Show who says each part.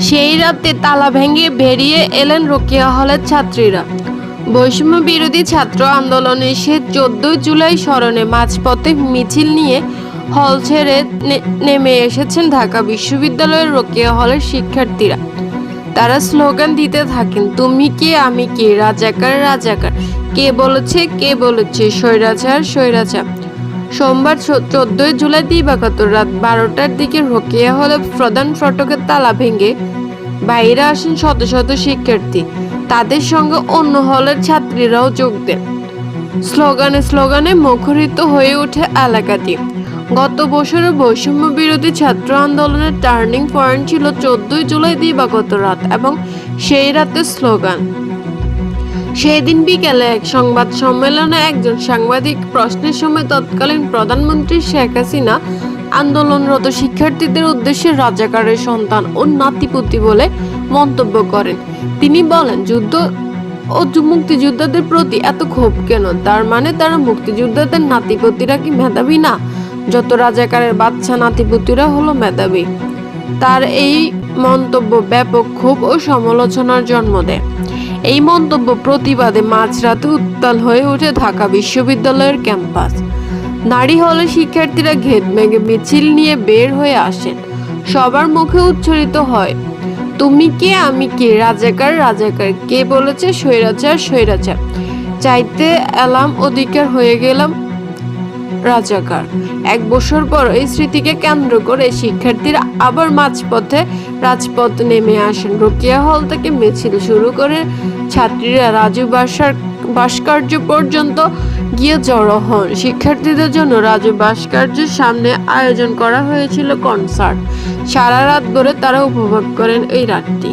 Speaker 1: সেই রাতে তালা ভেঙে বেরিয়ে এলেন রোকেয়া হলের ছাত্রীরা। বৈষম্য বিরোধী ছাত্র আন্দোলনে সে চোদ্দই জুলাই স্মরণে মাঝপথে মিছিল নিয়ে হল ছেড়ে নেমে এসেছেন ঢাকা বিশ্ববিদ্যালয়ের রোকেয়া হলের শিক্ষার্থীরা। তারা স্লোগান দিতে থাকেন, তুমি কে, আমি কে? রাজাকার রাজাকার। কে বলেছে কে বলেছে? স্বৈরাচার স্বৈরাচার। সোমবার চোদ্দই জুলাই দিবাগত রাত বারোটার দিকে রোকেয়া হলে প্রধান ফটকের তালা ভেঙে বাইরে আসেন শত শত শিক্ষার্থী। তাদের সঙ্গে অন্য হলের ছাত্রীরাও যোগ দেন। স্লোগানে স্লোগানে মুখরিত হয়ে ওঠে এলাকাটি। গত বছরের বৈষম্য বিরোধী ছাত্র আন্দোলনের টার্নিং পয়েন্ট ছিল চোদ্দই জুলাই দিবাগত রাত এবং সেই রাতের স্লোগান। সেই দিন বিকেলে এক সংবাদ সম্মেলনে একজন সাংবাদিক প্রশ্নের সময় তৎকালীন প্রধানমন্ত্রী শেখ হাসিনা আন্দোলনরত শিক্ষার্থীদের উদ্দেশ্যে রাজাকারের সন্তান ও নাতিপুতি বলে মন্তব্য করেন। তিনি বলেন, যুদ্ধ ও মুক্তিযোদ্ধাদের প্রতি এত ক্ষোভ কেন? তার মানে তারা মুক্তিযোদ্ধাদের নাতিপতিরা কি মেধাবী না? যত রাজাকারের বাচ্চা নাতিপুতিরা হলো মেধাবী। তার এই মন্তব্য ব্যাপক ক্ষোভ ও সমালোচনার জন্ম দেয়। এই মন্তব্য প্রতিবাদে মাঝরাতে উত্তাল হয়ে ওঠে ঢাকা বিশ্ববিদ্যালয়ের ক্যাম্পাস। নারী হলে শিক্ষার্থীরা ঘেদ মেঘে মিছিল নিয়ে বের হয়ে আসেন। সবার মুখে উচ্চারিত হয়, তুমি কে? আমি কে? রাজাকার? রাজাকার কে? বলেছে স্বৈরাচার স্বৈরাচার। চাইতে এলাম, অধিকার হয়ে গেলাম রাজাকার। এক বছর পর এই স্মৃতিকে কেন্দ্র করে শিক্ষার্থীরা আবার মাঝপথে রাজপথ নেমে আসেন। রোকিয়া হল থেকে মিছিল শুরু করে ছাত্রীরা রাজু বাসার ভাস্কর্য পর্যন্ত গিয়ে জড়ো হন। শিক্ষার্থীদের জন্য রাজু ভাস্কর্যের সামনে আয়োজন করা হয়েছিল কনসার্ট। সারা রাত ধরে তারা উপভোগ করেন এই রাতটি।